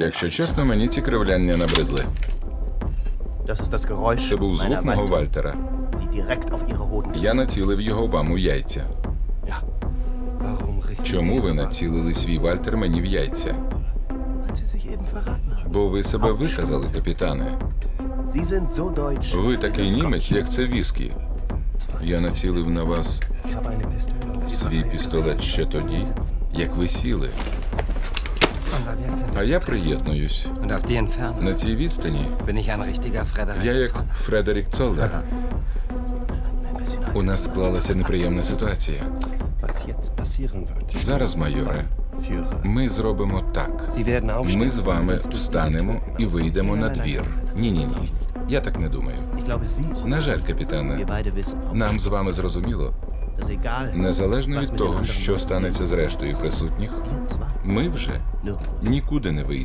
Якщо чесно, мені ці кривляння набридли. Це був звук мого Вальтера. Я націлив його вам у яйця. Чому ви націлили свій Вальтер мені в яйця? Бо ви себе виказали, капітане. Ви такий німець, як це віскі. Я націлив на вас свій пістолет ще тоді, як ви сіли. А я приєднуюсь. На цій відстані я як Фредерік Цоллер. У нас склалася неприємна ситуація. Зараз, майоре, ми зробимо так. Ми з вами встанемо і вийдемо на двір. Ні, ні, ні. Я так не думаю. На жаль, капітане, нам з вами зрозуміло, незалежно від того, що станеться з рештою присутніх, ми вже нікуди не вийдемо.